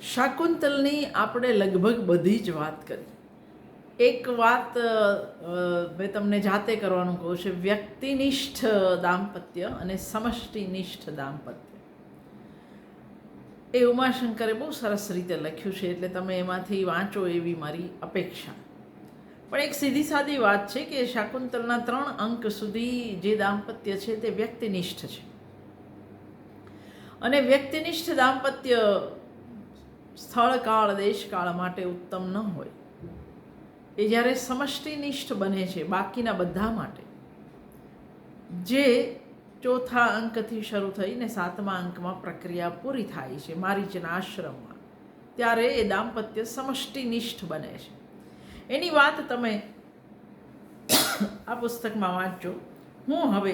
શાકુંતલની આપણે લગભગ બધી જ વાત કરી. એક વાત મેં તમને જાતે કરવાનું કહું છું. વ્યક્તિનિષ્ઠ દાંપત્ય અને સમષ્ટિનિષ્ઠ દાંપત્ય. એ ઉમાશંકરે બહુ સરસ રીતે લખ્યું છે, એટલે તમે એમાંથી વાંચો એવી મારી અપેક્ષા. પણ એક સીધી સાદી વાત છે કે શાકુંતલના ત્રણ અંક સુધી જે દાંપત્ય છે તે વ્યક્તિનિષ્ઠ છે. અને વ્યક્તિનિષ્ઠ દાંપત્ય સ્થળ કાળ દેશકાળ માટે ઉત્તમ ન હોય. એ જ્યારે સમષ્ટિનિષ્ઠ બને છે બાકીના બધા માટે. જે ચોથા અંકથી શરૂ થઈને સાતમા અંકમાં પ્રક્રિયા પૂરી થાય છે મારી આશ્રમમાં, ત્યારે એ દાંપત્ય સમષ્ટિનિષ્ઠ બને છે. એની વાત તમે આ પુસ્તકમાં વાંચજો. હું હવે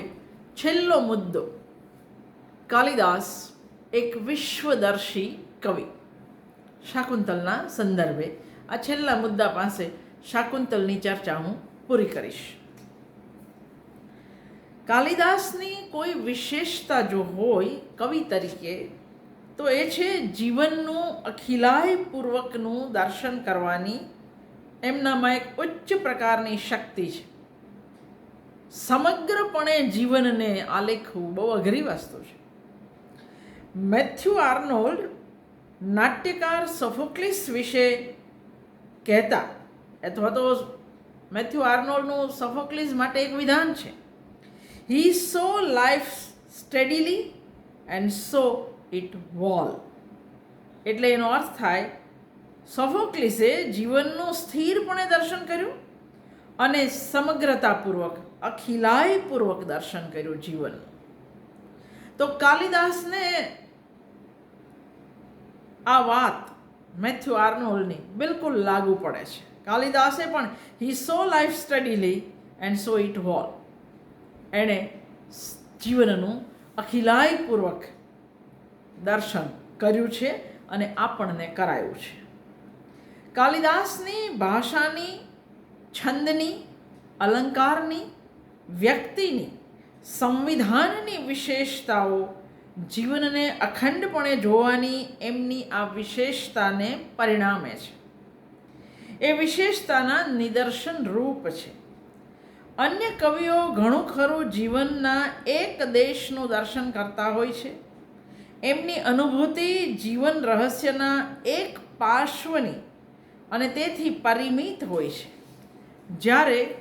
છેલ્લો મુદ્દો. કાલિદાસ એક વિશ્વદર્શી કવિ. શાકુંતલના સંદર્ભે આ છેલ્લા મુદ્દા પાસે શાકુંતલની ચર્ચા હું પૂરી કરીશ. કાલિદાસની કોઈ વિશેષતા જો હોય કવિ તરીકે, તો એ છે જીવનનું અખિલાયપૂર્વકનું દર્શન કરવાની એમનામાં એક ઉચ્ચ પ્રકારની શક્તિ છે. સમગ્રપણે જીવનને આલેખવું બહુ અઘરી વસ્તુ છે. મેથ્યુ આર્નોલ્ડ નાટ્યકાર સોફોક્લિસ વિશે કહેતા અથવા તો મેથ્યુ આર્નોલ્ડનું સોફોક્લિસ માટે એક વિધાન છે. He saw life steadily and saw it whole એટલે એનો અર્થ થાય, સોફોક્લિસે જીવનનું સ્થિરપણે દર્શન કર્યું અને સમગ્રતાપૂર્વક, અખિલાયપૂર્વક દર્શન કર્યું જીવનનું. તો કાલિદાસને આ વાત મેથ્યુ આર્નોલ્ડની બિલકુલ લાગુ પડે છે. કાલિદાસે પણ he saw life steadily and saw it whole એણે જીવનનું અખિલાયપૂર્વક દર્શન કર્યું છે અને આપણને કરાયું છે. કાલિદાસની ભાષાની, છંદની, અલંકારની, વ્યક્તિની, સંવિધાનની વિશેષતાઓ જીવનને અખંડપણે જોવાની એમની આ વિશેષતાને પરિણામે છે. એ વિશેષતાના નિદર્શન રૂપ છે. અન્ય કવિઓ ઘણું ખરું જીવનના એક દેશનું દર્શન કરતા હોય છે. એમની અનુભૂતિ જીવન રહસ્યના એક પાર્શ્વની અને તેથી પરિમિત હોય છે. જ્યારે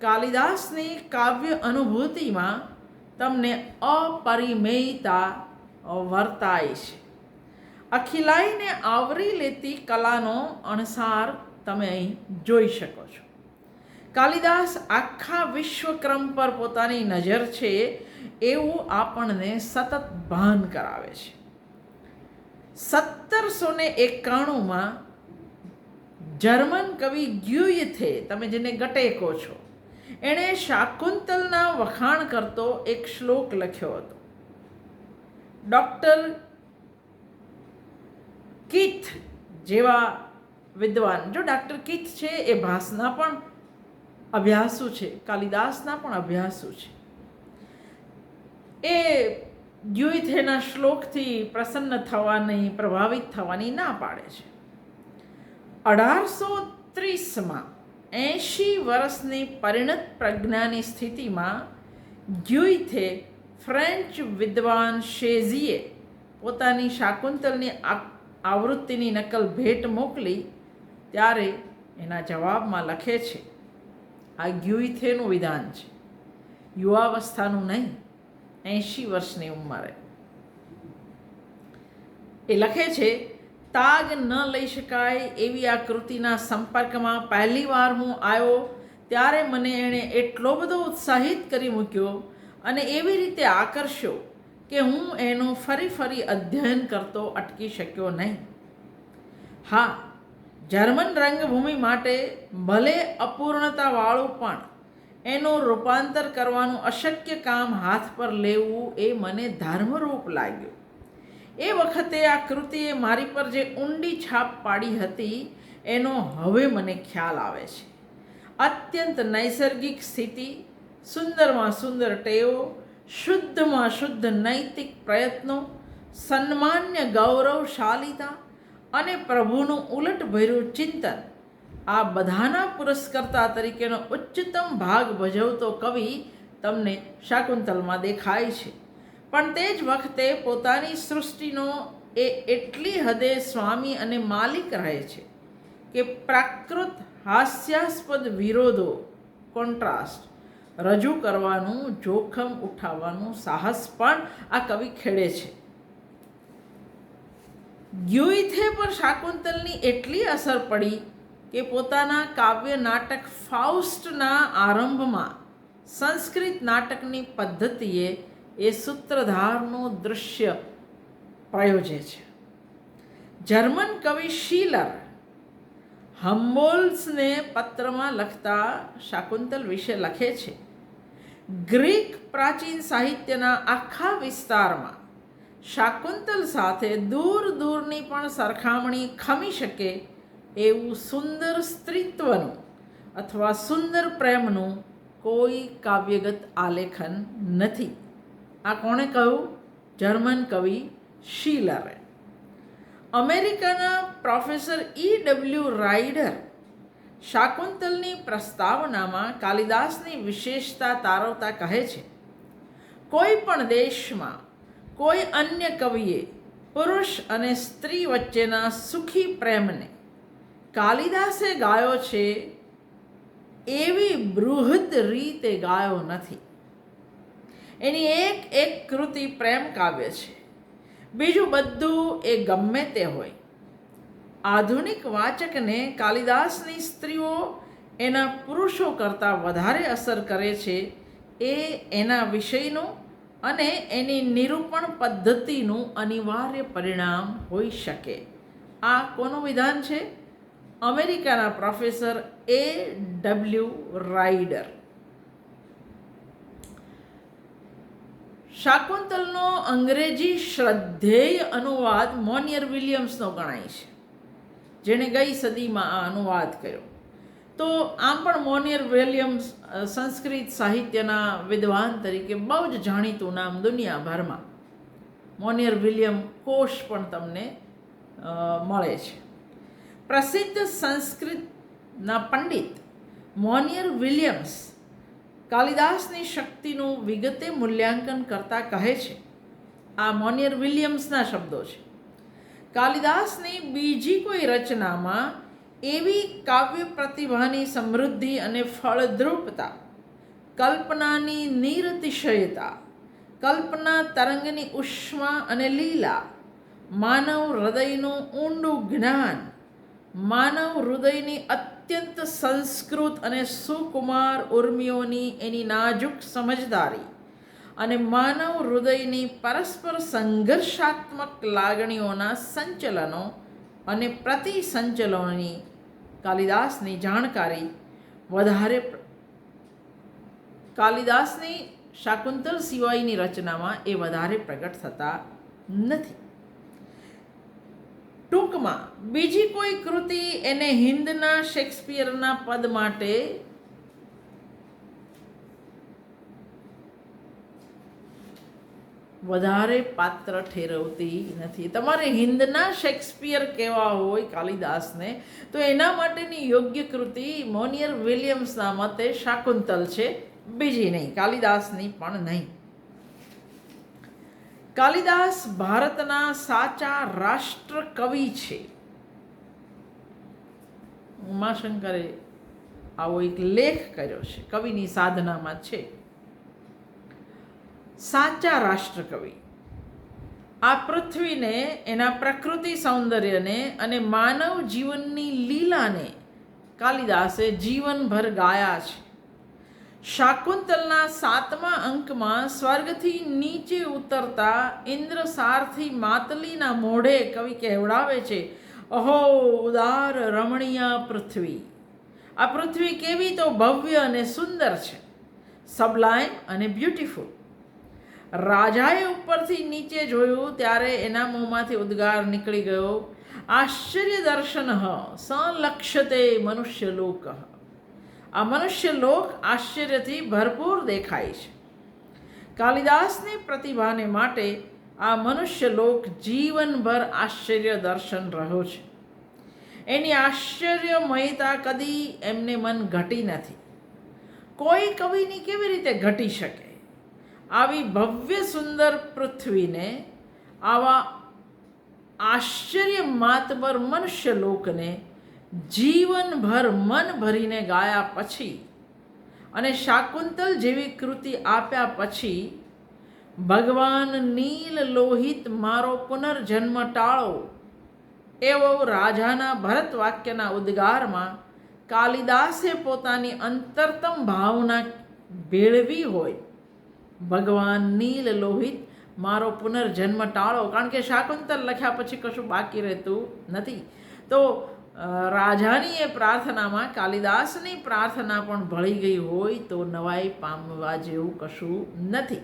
કાલિદાસની કાવ્ય અનુભૂતિમાં તમને અપરિમેયતા વર્તાય છે. અખિલાઈને આવરી લેતી કલાનો અણસાર તમે અહીં જોઈ શકો છો. કાલિદાસ આખા વિશ્વક્રમ પર પોતાની નજર છે, એવું આપણને સતત ભાન કરાવે છે. સત્તરસો ને એકાણુંમાં જર્મન કવિ ગ્યુયથે, તમે જેને ગટે કહો છો એણે શાકુંતલના વખાણ કરતો એક શ્લોક લખ્યો હતો. ડૉક્ટર કીથ જેવા વિદ્વાન. જો ડૉક્ટર કીથ છે, એ ભાસના પણ અભ્યાસુ છે, કાલિદાસના પણ અભ્યાસુ છે. એ દ્યુથેના શ્લોકથી પ્રસન્ન થવાની, પ્રભાવિત થવાની ના પાડે છે. અઢારસો ત્રીસમાં એંશી વર્ષની પરિણત પ્રજ્ઞાની સ્થિતિમાં ગ્યુઇથે ફ્રેન્ચ વિદ્વાન શેઝીએ પોતાની શાકુંતલની આવૃત્તિની નકલ ભેટ મોકલી ત્યારે એના જવાબમાં લખે છે, આ ગ્યુઇથેનું વિધાન છે. યુવાવસ્થાનું નહીં, એંશી વર્ષની ઉંમરે. એ લખે છે તાગ ન લઈ શકાય એવી આ કૃતિના સંપર્કમાં પહેલી વાર હું આવ્યો, ત્યારે મને એણે એટલો બધો ઉત્સાહિત કરી મૂક્યો અને એવી રીતે આકર્ષ્યો કે હું એનું ફરી ફરી અધ્યયન કરતો અટકી શક્યો નહીં. હા, જર્મન રંગભૂમિ માટે ભલે અપૂર્ણતાવાળું પણ એનું રૂપાંતર કરવાનું અશક્ય કામ હાથ પર લેવું એ મને ધર્મરૂપ લાગ્યું. એ વખતે આ કૃતિએ મારી પર જે ઊંડી છાપ પાડી હતી, એનો હવે મને ખ્યાલ આવે છે. અત્યંત નૈસર્ગિક સ્થિતિ, સુંદરમાં સુંદર ટેવો, શુદ્ધમાં શુદ્ધ નૈતિક પ્રયત્નો, સન્માન્ય ગૌરવશાલિતા અને પ્રભુનું ઉલટભર્યું ચિંતન, આ બધાના પુરસ્કર્તા તરીકેનો ઉચ્ચતમ ભાગ ભજવતો કવિ તમને શાકુંતલમાં દેખાય છે. પણ તે જ વખતે પોતાની સૃષ્ટિનો એ એટલી હદે સ્વામી અને માલિક રહે છે કે પ્રાકૃત હાસ્યાસ્પદ વિરોધો કોન્ટ્રાસ્ટ રજૂ કરવાનું, જોખમ ઉઠાવવાનું સાહસ પણ આ કવિ ખેડે છે. ગ્યુઇથે પર શાકુંતલની એટલી અસર પડી કે પોતાના કાવ્ય નાટક ફાઉસ્ટના આરંભમાં સંસ્કૃત નાટકની પદ્ધતિએ એ સૂત્રધારનું દૃશ્ય પ્રયોજે છે. જર્મન કવિ શીલર હમ્બોલ્સને પત્રમાં લખતા શાકુંતલ વિશે લખે છે, ગ્રીક પ્રાચીન સાહિત્યના આખા વિસ્તારમાં શાકુંતલ સાથે દૂર દૂરની પણ સરખામણી ખમી શકે એવું સુંદર સ્ત્રીત્વનું અથવા સુંદર પ્રેમનું કોઈ કાવ્યગત આલેખન નથી. આ કોણે કહ્યું? જર્મન કવિ શીલરે. અમેરિકાના પ્રોફેસર ઈ ડબલ્યુ રાઇડર શાકુંતલની પ્રસ્તાવનામાં કાલિદાસની વિશેષતા તારવતા કહે છે, કોઈ પણ દેશમાં કોઈ અન્ય કવિએ પુરુષ અને સ્ત્રી વચ્ચેના સુખી પ્રેમને કાલિદાસે ગાયો છે એવી બૃહદ રીતે ગાયો નથી. એની એક એક કૃતિ પ્રેમ કાવ્ય છે. બીજું બધું એ ગમે તે હોય. આધુનિક વાચકને કાલિદાસની સ્ત્રીઓ એના પુરુષો કરતાં વધારે અસર કરે છે એ એના વિષયનું અને એની નિરૂપણ પદ્ધતિનું અનિવાર્ય પરિણામ હોઈ શકે. આ કોનું વિધાન છે? અમેરિકાના પ્રોફેસર એ ડબલ્યુ રાઇડર શાકુંતલનો અંગ્રેજી શ્રદ્ધેય અનુવાદ મોનિયર વિલિયમ્સનો ગણાય છે, જેણે ગઈ સદીમાં આ અનુવાદ કર્યો. તો આમ પણ મોનિયર વિલિયમ્સ સંસ્કૃત સાહિત્યના વિદ્વાન તરીકે બહુ જ જાણીતું નામ દુનિયાભરમાં મોનિયર વિલિયમ કોશ પણ તમને મળે છે. પ્રસિદ્ધ સંસ્કૃતના પંડિત મોનિયર વિલિયમ્સ કાલિદાસની શક્તિનું વિગતે મૂલ્યાંકન કરતા કહે છે. આ મોનિયર વિલિયમ્સના શબ્દો છે. કાલિદાસની બીજી કોઈ રચનામાં એવી કાવ્ય પ્રતિભાની સમૃદ્ધિ અને ફળદ્રુપતા, કલ્પનાની નિરતિશયતા, કલ્પના તરંગની ઉષ્મા અને લીલા, માનવ હૃદયનું ઊંડું જ્ઞાન માનવ હૃદયની અત્યંત સંસ્કૃત અને સુકુમાર ઉર્મિઓની એની નાજુક સમજદારી અને માનવ હૃદયની પરસ્પર સંઘર્ષાત્મક લાગણીઓના સંચલનો અને પ્રતિસંચલનોની કાલિદાસની જાણકારી વધારે કાલિદાસની શાકુંતલ સિવાયની રચનામાં એ વધારે પ્રગટ થતા નથી. ટૂંકમાં બીજી કોઈ કૃતિ એને હિન્દના શેક્સપિયરના પદ માટે વધારે પાત્ર ઠેરવતી નથી. તમારે હિન્દના શેક્સપિયર કહેવા હોય કાલિદાસને, તો એના માટેની યોગ્ય કૃતિ મોનિયર વિલિયમ્સના મતે શાકુંતલ છે, બીજી નહીં, કાલિદાસની પણ નહીં. કાલિદાસ ભારતના સાચા રાષ્ટ્ર કવિ છે. ઉમાશંકરે આવો એક લેખ કર્યો છે, કવિની સાધનામાં છે. સાચા રાષ્ટ્રકવિ. આ પૃથ્વીને, એના પ્રકૃતિ સૌંદર્યને અને માનવ જીવનની લીલાને કાલિદાસે જીવનભર ગાયા છે. શાકુંતલના સાતમા અંકમાં સ્વર્ગથી નીચે ઉતરતા ઇન્દ્ર સારથી માતલીના મોઢે કવિ કહેવડાવે છે, અહો, ઉદાર રમણીય પૃથ્વી. આ પૃથ્વી કેવી તો ભવ્ય અને સુંદર છે. સબલાઇમ અને બ્યુટીફુલ. રાજાએ ઉપરથી નીચે જોયું ત્યારે એના મોંમાંથી ઉદ્ગાર નીકળી ગયો આશ્ચર્ય દર્શન સંલક્ષતે મનુષ્ય લોક આ મનુષ્ય લોક આશ્ચર્યથી ભરપૂર દેખાય છે. કાલિદાસની પ્રતિભાને માટે આ મનુષ્ય લોક જીવનભર આશ્ચર્ય દર્શન રહ્યો છે. એની આશ્ચર્યમયતા કદી એમને મન ઘટી નથી. કોઈ કવિની કેવી રીતે ઘટી શકે? આવી ભવ્ય સુંદર પૃથ્વીને આવા આશ્ચર્ય માતબર મનુષ્ય લોકને જીવનભર મન ભરીને ગાયા પછી અને શાકુંતલ જેવી કૃતિ આપ્યા પછી, ભગવાન નીલ લોહિત મારો પુનર્જન્મ ટાળો. એવો રાજાના ભરત વાક્યના ઉદ્ગારમાં કાલિદાસે પોતાની અંતરતમ ભાવના ભેળવી હોય. ભગવાન નીલ લોહિત મારો પુનર્જન્મ ટાળો. કારણ કે શાકુંતલ લખ્યા પછી કશું બાકી રહેતું નથી. તો રાજાની એ પ્રાર્થનામાં કાલિદાસની પ્રાર્થના પણ ભળી ગઈ હોય તો નવાઈ પામવા જેવું કશું નથી.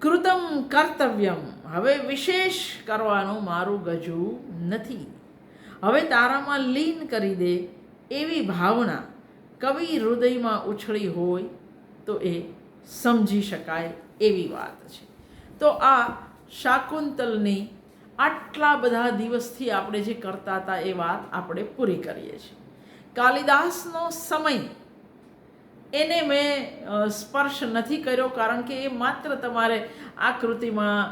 કૃતમ કર્તવ્યમ. હવે વિશેષ કરવાનું મારું ગજું નથી. હવે તારામાં લીન કરી દે એવી ભાવના કવિ હૃદયમાં ઉછળી હોય તો એ સમજી શકાય એવી વાત છે. તો આ શાકુંતલની આટલા બધા દિવસથી આપણે જે કરતા હતા એ વાત આપણે પૂરી કરીએ છીએ. કાલિદાસનો સમય એને મેં સ્પર્શ નથી કર્યો કારણ કે એ માત્ર તમારે આ કૃતિમાં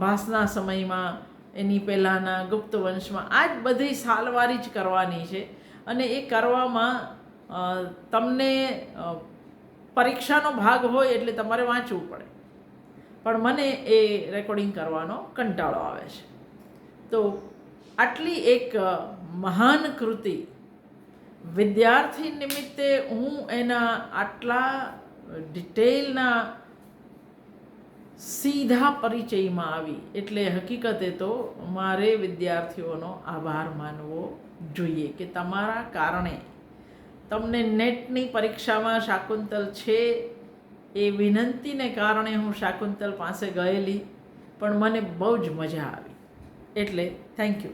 ભાસના સમયમાં, એની પહેલાંના ગુપ્ત વંશમાં, આ જ બધી સાલવારી જ કરવાની છે અને એ કરવામાં તમને પરીક્ષાનો ભાગ હોય એટલે તમારે વાંચવું પડે. પણ મને એ રેકોર્ડિંગ કરવાનો કંટાળો આવે છે. તો આટલી એક મહાન કૃતિ વિદ્યાર્થી નિમિત્તે હું એના આટલા ડિટેલના સીધા પરિચયમાં આવી એટલે હકીકતે તો મારે વિદ્યાર્થીઓનો આભાર માનવો જોઈએ કે તમારા કારણે તમને નેટની પરીક્ષામાં શાકુંતલ છે એ વિનંતીને કારણે હું શાકુંતલ પાસે ગયેલી, પણ મને બહુ જ મજા આવી. એટલે થેન્ક યુ